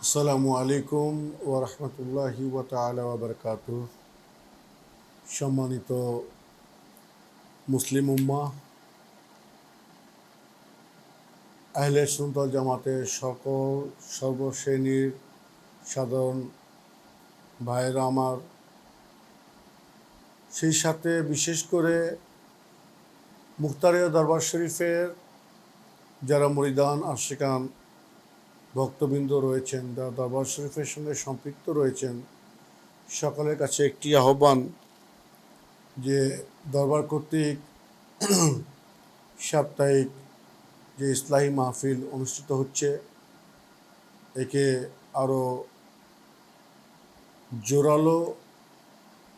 আসসালামু আলাইকুম ও রহমতুল্লাহি ওবরকাত সম্মানিত মুসলিম উম্মা আহলে সুন্দর জামাতের সকল সর্বশ্রেণীর সাধারণ ভাইয়েরা আমার, সেই সাথে বিশেষ করে মুখতারিয়া দরবার শরীফের যারা মরিদান আশিকান ভক্তবৃন্দ রয়েছেন যারা দরবার শরীফের সঙ্গে সম্পৃক্ত রয়েছেন। সকলের কাছে একটি আহ্বান যে দরবার কর্তৃক সাপ্তাহিক যে ইসলাহী মাহফিল অনুষ্ঠিত হচ্ছে, একে আরও জোরালো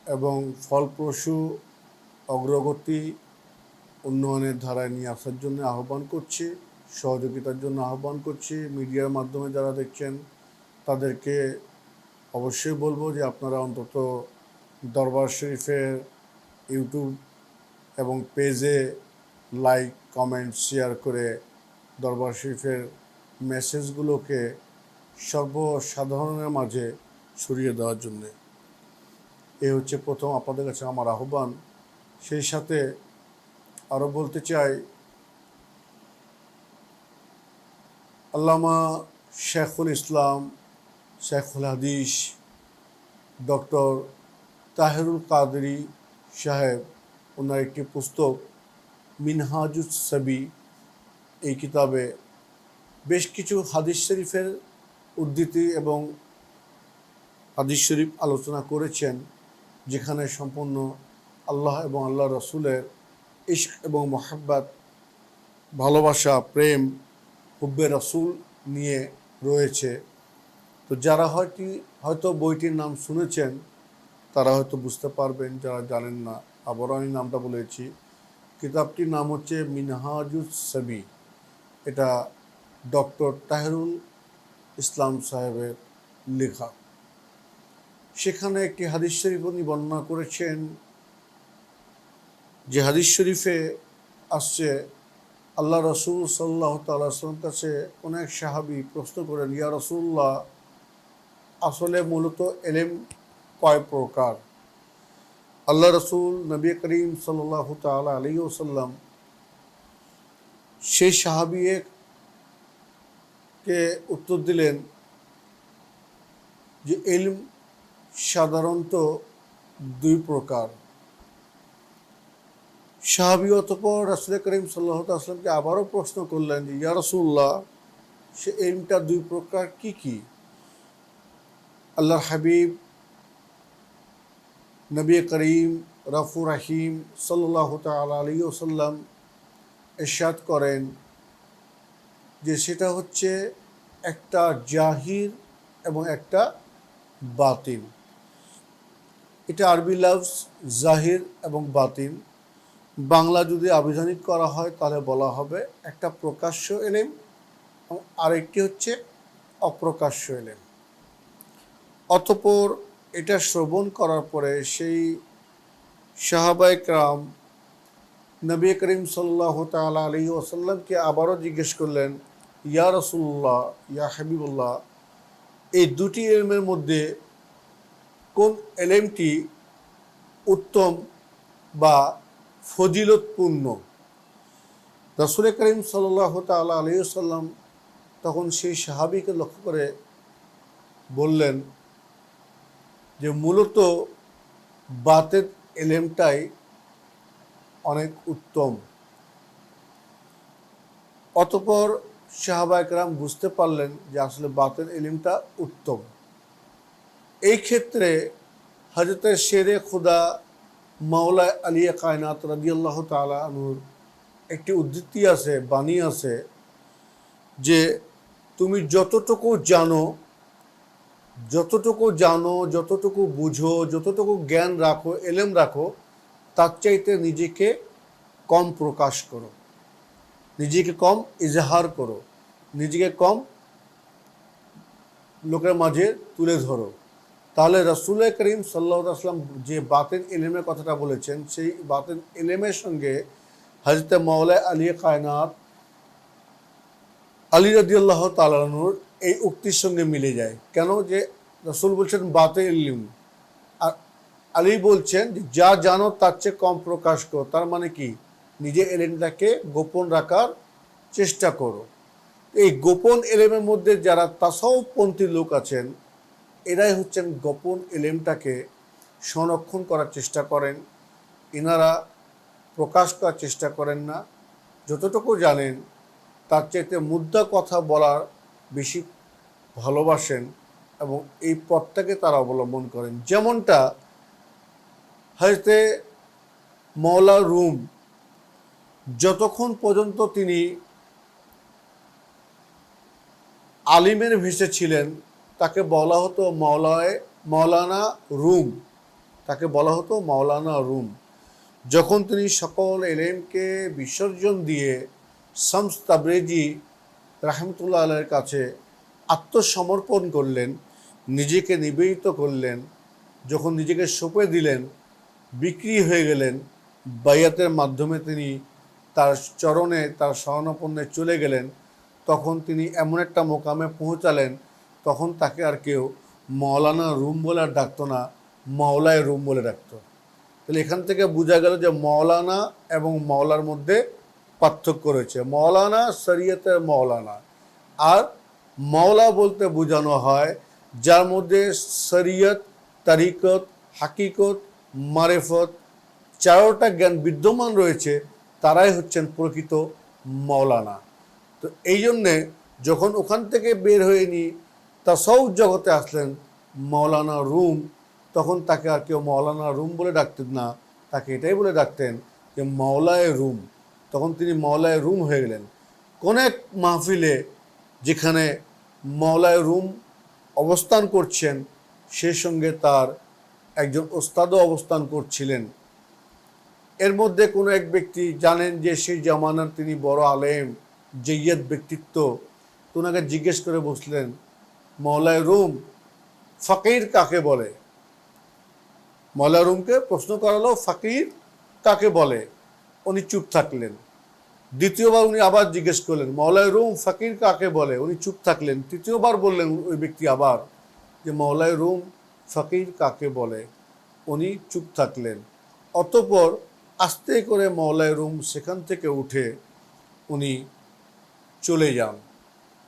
এবং ফলপ্রসূ অগ্রগতি উন্নয়নের ধারায় নিয়ে আসার জন্য আহ্বান করছি। সহযোগিতার জন্য আহ্বান করছি। মিডিয়ার মাধ্যমে যারা দেখছেন, তাদেরকে অবশ্যই বলব যে আপনারা অন্তত দরবার শরীফের ইউটিউব এবং পেজে লাইক, কমেন্ট, শেয়ার করে দরবার শরীফের মেসেজগুলোকে সর্বসাধারণের মাঝে ছড়িয়ে দেওয়ার জন্যে। এ হচ্ছে প্রথম আপনাদের কাছে আমার আহ্বান। সেই সাথে আরও বলতে চাই আল্লামা শেখুল ইসলাম, শেখুল হাদিস, ডক্টর তাহেরুল কাদরি সাহেব, ওনার একটি পুস্তক, মিনহাজুস সাবি, এই কিতাবে বেশ কিছু হাদিস শরীফের উদ্ধৃতি এবং হাদিস শরীফ আলোচনা করেছেন, যেখানে সম্পূর্ণ আল্লাহ এবং আল্লাহ রসুলের ইশক এবং মোহাব্বত, ভালোবাসা, প্রেম হুব্বে রসুল নিয়ে রয়েছে। তো যারা হয়তো হয়তো বইটির নাম শুনেছেন, তারা হয়তো বুঝতে পারবেন, যারা জানেন না, আবারও আমি নামটা বলেছি। কিতাবটির নাম হচ্ছে মিনহাজুস সাবি। এটা ডক্টর তাহেরুল ইসলাম সাহেবের লেখা। সেখানে একটি হাদিস শরীফ উনি বর্ণনা করেছেন। যে হাদিস শরীফে আসছে আল্লাহ রসুল সাল্লাহ তাল্লাম কাছে অনেক সাহাবি প্রশ্ন করেন, ইয়া রসুল্লাহ আসলে মূলত এলেম কয় প্রকার? আল্লাহ রসুল নবী করিম সাল্লাহ তাল আলী ওসাল্লাম সেই সাহাবিকে উত্তর দিলেন যে এলম সাধারণত দুই প্রকার। সাহাবি অতপর রাসুল করিম সাল্লাহ আসলামকে আবারও প্রশ্ন করলেন যে, ইয়া রসুল্লাহ সে এলমটা দুই প্রকার কি কি? আল্লাহর হাবিব, নবী করিম, রফু রাহিম সাল্লাহ আলী ওসাল্লাম এরশাদ করেন যে সেটা হচ্ছে একটা জাহির এবং একটা বাতিন। এটা আরবি লাভস জাহির এবং বাতিন। বাংলা যদি আবিধানিক করা হয়, তাহলে বলা হবে একটা প্রকাশ্য এলেম আরেকটি হচ্ছে অপ্রকাশ্য এলেম। অতপর এটা শ্রবণ করার পরে সেই সাহাবায়ক রাম নবী করিম সাল্লাহ তাল আলী ওসাল্লামকে আবারও জিজ্ঞেস করলেন, ইয়া রসুল্লাহ ইয়া হাবিবুল্লাহ, এই দুটি এলমের মধ্যে কোন এলেমটি উত্তম বা ফজিলতপূর্ণ। রসুল করিম সাল্লাহ তাল্লাহ আলিয়াল্লাম তখন সেই সাহাবিকে লক্ষ্য করে বললেন যে, মূলত বাতের এলেমটাই অনেক উত্তম। অতপর সাহাবায়করাম বুঝতে পারলেন যে, আসলে বাতের এলিমটা উত্তম। এই ক্ষেত্রে হজরতের শেরে খুদা মাওলা আলিয়া কায়নাত রাদিয়াল্লাহ তালা আনুর একটি উদ্ধৃতি আছে, বাণী আছে যে তুমি যতটুকু জানো যতটুকু জানো, যতটুকু বুঝো, যতটুকু জ্ঞান রাখো, এলেম রাখো, তার চাইতে নিজেকে কম প্রকাশ করো। নিজেকে কম ইজহার করো। নিজেকে কম লোকের মাঝে তুলে ধরো। তাহলে রসুল করিম সাল্লাহ আসলাম যে বাতেন এলেমের কথাটা বলেছেন, সেই বাতেন এলেমের সঙ্গে হজরত মৌলায় আলী কায়নাত আলী রদিয়াল্লাহ তালানুর এই উক্তির সঙ্গে মিলে যায়। কেন? যে রসুল বলছেন বাতে ইলিম। আর আলী বলছেন যে, যা জানো তার চেয়ে কম প্রকাশ করো। তার মানে কি? নিজে এলেমটাকে গোপন রাখার চেষ্টা করো। এই গোপন এলেমের মধ্যে যারা তাসাউপন্থী লোক আছেন এরাই হচ্ছেন গোপন এলেমটাকে সংরক্ষণ করার চেষ্টা করেন। এনারা প্রকাশ করার চেষ্টা করেন না। যতটুকু জানেন, তার চাইতে মুদ্রা কথা বলার বেশি ভালোবাসেন এবং এই পথটাকে তারা অবলম্বন করেন। যেমনটা হয়তো মৌলা রুম, যতক্ষণ পর্যন্ত তিনি আলিমের ভেসে ছিলেন তাকে বলা হতো মৌলায়, মৌলানা রুম। তাকে বলা হতো মৌলানা রুম। যখন তিনি সকল এলেমকে বিসর্জন দিয়ে শামস তাবরেজি রাহমতুল্লাহ আলের কাছে আত্মসমর্পণ করলেন, নিজেকে নিবেদিত করলেন, যখন নিজেকে সঁপে দিলেন, বিক্রি হয়ে গেলেন বাইয়াতের মাধ্যমে তিনি তার চরণে, তার শরণাপন্নে চলে গেলেন, তখন তিনি এমন একটা মোকামে পৌঁছালেন তখন তাকে আর কেউ মৌলানা রুম বলে আর ডাকতো না মৌলায় রুম বলে ডাকতো। তাহলে এখান থেকে বোঝা গেল যে মৌলানা এবং মৌলার মধ্যে পার্থক্য রয়েছে। মৌলানা শরীয়তের মৌলানা। আর মৌলা বলতে বোঝানো হয় যার মধ্যে শরীয়ত, তারিকত, হাকিকত, মারেফত চারোটা জ্ঞান বিদ্যমান রয়েছে, তারাই হচ্ছেন প্রকৃত মৌলানা। তো এই জন্যে যখন ওখান থেকে বের হয়ে নি তাসৌ জগতে আসলেন মৌলানা রুম, তখন তাকে আর কেউ মৌলানা রুম বলে ডাকতেন না, তাকে এটাই বলে ডাকতেন যে মৌলায় রুম। তখন তিনি মৌলায় রুম হয়ে গেলেন। কোন এক মাহফিলে যেখানে মৌলায় রুম অবস্থান করছেন, সে সঙ্গে তার একজন ওস্তাদও অবস্থান করছিলেন। এর মধ্যে কোনো এক ব্যক্তি জানেন যে সেই জামানার তিনি বড় আলেম জৈয়দ ব্যক্তিত্ব। তো ওনাকে জিজ্ঞেস করে বসলেন মৌলায় রুম, ফকির কাকে বলে? মৌলা রুমকে প্রশ্ন করালো, ফকির কাকে বলে? উনি চুপ থাকলেন। দ্বিতীয়বার উনি আবার জিজ্ঞেস করলেন, মৌলায় রুম, ফকির কাকে বলে? উনি চুপ থাকলেন। তৃতীয়বার বললেন ওই ব্যক্তি আবার যে মৌলায় রুম, ফকির কাকে বলে? উনি চুপ থাকলেন। অতপর আস্তে করে মৌলায় রুম সেখান থেকে উঠে উনি চলে যান।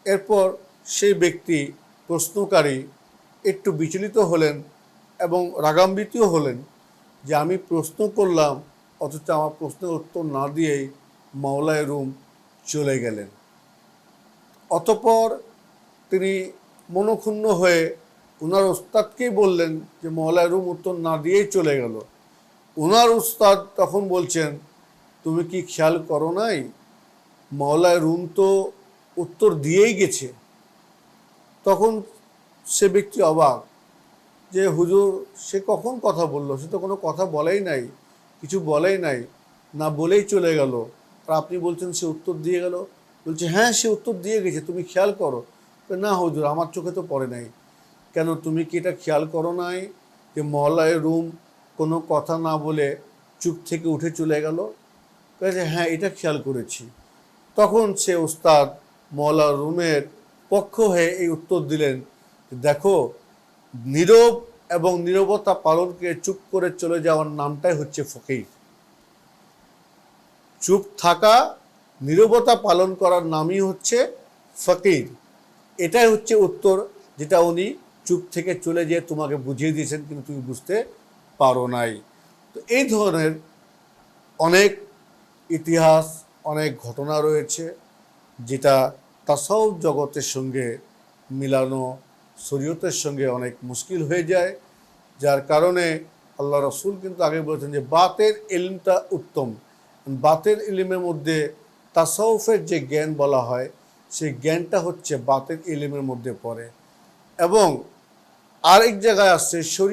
এরপর সেই ব্যক্তি প্রশ্নকারী একটু বিচলিত হলেন এবং রাগাম্বিতও হলেন যে আমি প্রশ্ন করলাম, অথচ আমার প্রশ্নের উত্তর না দিয়েই মাওলায় রুম চলে গেলেন। অতপর তিনি মনক্ষুণ্ণ হয়ে ওনার ওস্তাদকেই বললেন যে মৌলায় রুম উত্তর না দিয়েই চলে গেল। ওনার উস্তাদ তখন বলছেন, তুমি কি খেয়াল করো নাই? মৌলায় রুম তো উত্তর দিয়েই গেছে। তখন সে ব্যক্তি অবাক যে, হুজুর, সে কখন কথা বলল? সে তো কোনো কথা বলেই নাই, কিছু বলেই নাই, না বলেই চলে গেল। আর আপনি বলছেন, সে উত্তর দিয়ে গেল? বলছে হ্যাঁ সে উত্তর দিয়ে গেছে, তুমি খেয়াল করো। না হুজুর, আমার চোখে তো পড়ে নাই। কেন, তুমি কি এটা খেয়াল করো নাই যে, মহলায় রুম কোনো কথা না বলে চুপ থেকে উঠে চলে গেল? কাজে হ্যাঁ এটা খেয়াল করেছি। তখন সে উস্তাদ মৌলা রুমের পক্ষ হয়ে এই উত্তর দিলেন, দেখো, নীরব এবং নীরবতা পালনকে চুপ করে চলে যাওয়ার নামটাই হচ্ছে ফকির। চুপ থাকা, নীরবতা পালন করার নামই হচ্ছে ফকির। এটাই হচ্ছে উত্তর যেটা উনি চুপ থেকে চলে যেয়ে তোমাকে বুঝিয়ে দিয়েছেন, কিন্তু তুমি বুঝতে পারো নাই। তো এই ধরনের অনেক ইতিহাস, অনেক ঘটনা রয়েছে, যেটা তাসাউফ জগতের সঙ্গে মিলানো শরীয়তের সঙ্গে অনেক মুশকিল হয়ে যায়, যার কারণে আল্লাহ রসুল কিন্তু আগে বলেছেন যে বাতের ইলমটা উত্তম। বাতের ইলিমের মধ্যে তাসাউফের যে জ্ঞান বলা হয়, সেই জ্ঞানটা হচ্ছে বাতের ইলিমের মধ্যে পড়ে। এবং আরেক জায়গায় আসছে শরীয়